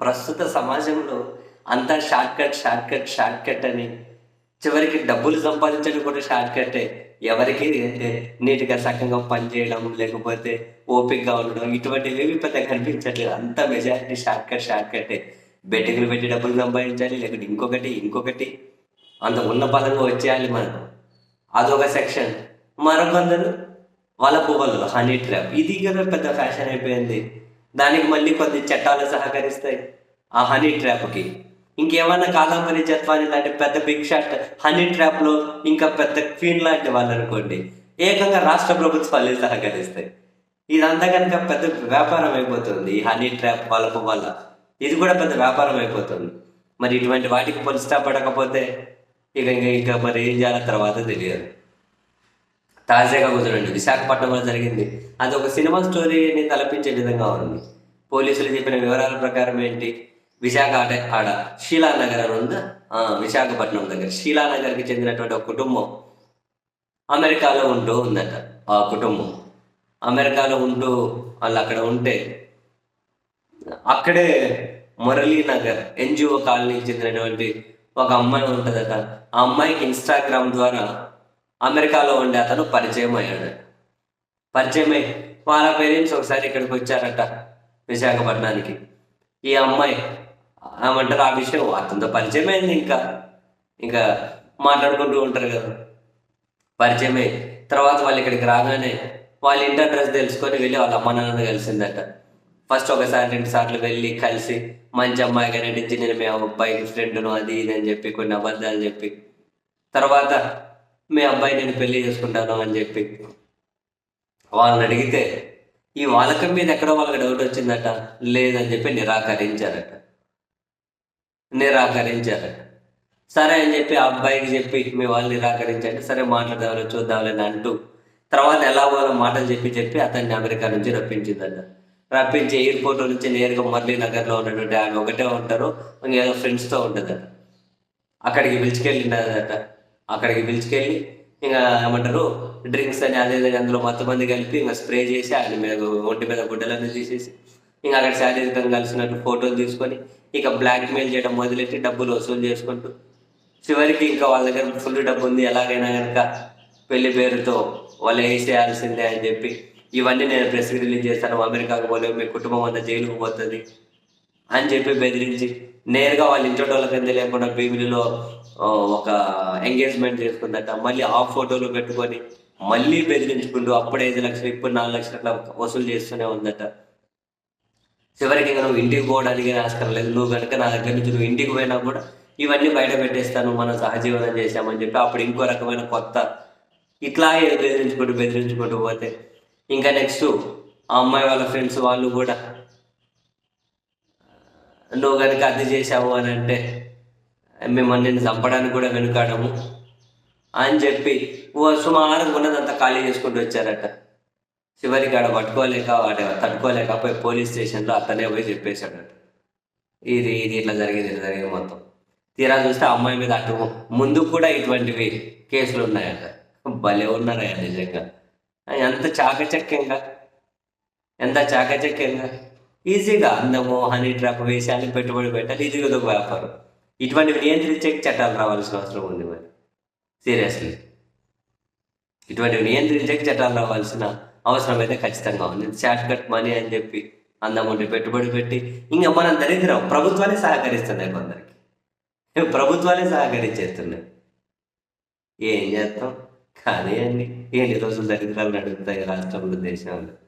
ప్రస్తుత సమాజంలో అంతా short cut short cut short cut అని చివరికి డబ్బులు సంపాదించడం కూడా షార్ట్ కట్టే ఎవరికి నీట్గా సక్కంగా చేయడం లేకపోతే ఓపికగా ఉండడం ఇటువంటివి ఏమి పెద్ద కనిపించట్లేదు. అంత మెజారిటీ షార్ట్ కట్ షార్ట్ కట్టే బెట్టింగ్లు పెట్టి డబ్బులు సంపాదించాలి లేకపోతే ఇంకొకటి ఇంకొకటి. అంత ఉన్న పదంగా వచ్చేయాలి మనం. అదొక సెక్షన్ మరొకందరు వాళ్ళ పువ్వులు హనీ ట్రాప్ ఇది కదా పెద్ద ఫ్యాషన్ అయిపోయింది. దానికి మళ్ళీ కొద్ది చట్టాలు సహకరిస్తాయి. ఆ హనీ ట్రాప్కి ఇంకేమైనా కాదంబరి జత్వాని లాంటి పెద్ద బిగ్ షాట్ హనీ ట్రాప్లో ఇంకా పెద్ద క్వీన్ లాంటి వాళ్ళు అనుకోండి ఏకంగా రాష్ట్ర ప్రభుత్వాలు సహకరిస్తాయి. ఇదంతా కనుక పెద్ద వ్యాపారం అయిపోతుంది ఈ హనీ ట్రాప్ వాళ్ళకు వల్ల. ఇది కూడా పెద్ద వ్యాపారం అయిపోతుంది. మరి ఇటువంటి వాటికి పొలిస్తా పడకపోతే ఇక ఇంకా ఇంకా మరి ఏం చేయాలో తర్వాత తెలియదు. తాజాగా కుదరండి విశాఖపట్నంలో జరిగింది. అది ఒక సినిమా స్టోరీని తలపించే విధంగా ఉంది. పోలీసులు చెప్పిన వివరాల ప్రకారం ఏంటి? విశాఖ ఆట ఆడ శీలానగర్ అని ఉందా విశాఖపట్నం దగ్గర. శీలానగర్కి చెందినటువంటి ఒక కుటుంబం అమెరికాలో ఉంటూ ఉందట. ఆ కుటుంబం అమెరికాలో ఉంటూ వాళ్ళు అక్కడ ఉంటే అక్కడే మురళీ నగర్ ఎన్జిఓ కాలనీకి చెందినటువంటి ఒక అమ్మాయి ఉంటుందట. ఆ అమ్మాయికి ఇన్స్టాగ్రామ్ ద్వారా అమెరికాలో ఉండే అతను పరిచయం అయ్యాడు పరిచయం అయ్యి వాళ్ళ పేరెంట్స్ ఒకసారి ఇక్కడికి వచ్చారట విశాఖపట్నానికి. ఈ అమ్మాయి ఏమంటారు ఆ విషయం అతనితో పరిచయం అయింది ఇంకా. ఇంకా మాట్లాడుకుంటూ ఉంటారు కదా. పరిచయం అయ్యి తర్వాత వాళ్ళు ఇక్కడికి రాగానే వాళ్ళ ఇంటి అడ్రస్ తెలుసుకొని వెళ్ళి వాళ్ళ అమ్మ నాన్న కలిసిందట. ఫస్ట్ ఒకసారి రెండు సార్లు వెళ్ళి కలిసి మంచి అమ్మాయి కానీ నేను మీ అబ్బాయికి ఫ్రెండ్ను అది ఇది అని చెప్పి కొన్ని అబద్ధాలు చెప్పి. తర్వాత మీ అబ్బాయి నేను పెళ్ళి చేసుకుంటాను అని చెప్పి వాళ్ళని అడిగితే ఈ వాలకం మీద ఎక్కడో వాళ్ళకి డౌట్ వచ్చిందట లేదని చెప్పి నిరాకరించారట. నిరాకరించారట. సరే అని చెప్పి ఆ అబ్బాయికి చెప్పి మీ వాళ్ళు నిరాకరించండి సరే మాట్లాడదామని చూద్దామని అంటూ తర్వాత ఎలా వాళ్ళ మాటలు చెప్పి చెప్పి అతన్ని అమెరికా నుంచి రప్పించిందట. రప్పించి ఎయిర్పోర్ట్ నుంచి నేరుగా మురళీ నగర్లో ఉన్నటువంటి ఆమె ఒకటే ఉంటారు ఏదో ఫ్రెండ్స్తో ఉంటుందట. అక్కడికి పిలుచుకెళ్ళిందట. అక్కడికి పిలుచుకెళ్ళి ఇంకా ఏమంటారు డ్రింక్స్ అని అదే అందులో మొత్తం మంది కలిపి ఇంకా స్ప్రే చేసి ఆయన మీద ఒంటి మీద గుడ్డలన్నీ తీసేసి ఇంకా అక్కడ శారీరకంగా కలిసినట్టు ఫోటోలు తీసుకొని ఇక బ్లాక్మెయిల్ చేయడం మొదలెట్టి డబ్బులు వసూలు చేసుకుంటూ చివరికి ఇంకా వాళ్ళ దగ్గర ఫుల్ డబ్బు ఉంది. ఎలాగైనా కనుక పెళ్ళి పేరుతో వాళ్ళు వేసేయాల్సిందే అని చెప్పి ఇవన్నీ నేను ప్రెస్ రిలీజ్ చేస్తాను. అమెరికాకు పోలే మీ కుటుంబం అంతా జైలుకు పోతుంది. అని చెప్పి బెదిరించి నేరుగా వాళ్ళ ఇంట్లో వాళ్ళ తెలియకుండా లేకుండా భీమిలిలో ఒక ఎంగేజ్మెంట్ చేసుకుందట. మళ్ళీ ఆ ఫోటోలు పెట్టుకొని మళ్ళీ బెదిరించుకుంటూ అప్పుడు ఐదు లక్షలు ఇప్పుడు నాలుగు లక్షలు అట్లా వసూలు చేస్తూనే ఉందట. చివరికి ఇంకా నువ్వు ఇంటికి పోవడానికి ఆస్కారం లేదు. నువ్వు కనుక నా దగ్గర నుంచి నువ్వు ఇంటికి పోయినా కూడా ఇవన్నీ బయట పెట్టేస్తాను మనం సహజీవనం చేశామని చెప్పి అప్పుడు ఇంకో రకమైన కొత్త ఇట్లా బెదిరించుకుంటూ బెదిరించుకుంటూ పోతే ఇంకా నెక్స్ట్ ఆ అమ్మాయి వాళ్ళ ఫ్రెండ్స్ వాళ్ళు కూడా నువ్వు కనుక అది చేసావు అని అంటే మిమ్మల్ని చంపడానికి కూడా వెనుకాడము అని చెప్పి ఓ సుమారు ఉన్నదంతా ఖాళీ చేసుకుంటూ వచ్చారట. చివరికి ఆడ పట్టుకోలేక వాడు తట్టుకోలేక పోయి పోలీస్ స్టేషన్లో అతనే పోయి చెప్పేశాడట. ఇది ఇది ఇట్లా జరిగింది ఇట్లా జరిగింది మొత్తం. తీరా చూస్తే అమ్మాయి మీద అటు ముందు కూడా ఇటువంటివి కేసులు ఉన్నాయట. భలే ఉన్నారయ్యా నిజంగా. ఎంత చాకచక్యంగా ఎంత చాకచక్యంగా. ఈజీగా అందము హనీ ట్రాప్ వేసాలి పెట్టుబడి పెట్టాలి ఈజీగా ఒక వ్యాపారం. ఇటువంటివి నియంత్రించే చట్టాలు రావాల్సిన అవసరం ఉంది మరి. సీరియస్లీ. ఇటువంటివి నియంత్రించే చట్టాలు రావాల్సిన అవసరం అయితే ఖచ్చితంగా ఉంది. షార్ట్ కట్ మనీ అని చెప్పి అందముండి పెట్టుబడి పెట్టి ఇంకా మనం దరిద్రం ప్రభుత్వాలే సహకరిస్తున్నాయి కొందరికి. ప్రభుత్వాలే సహకరించేస్తున్నాయి. ఏం చేస్తాం? కానీ అండి ఎన్ని రోజులు దరిద్రాలు నడుపుతాయి రాష్ట్రంలో దేశంలో?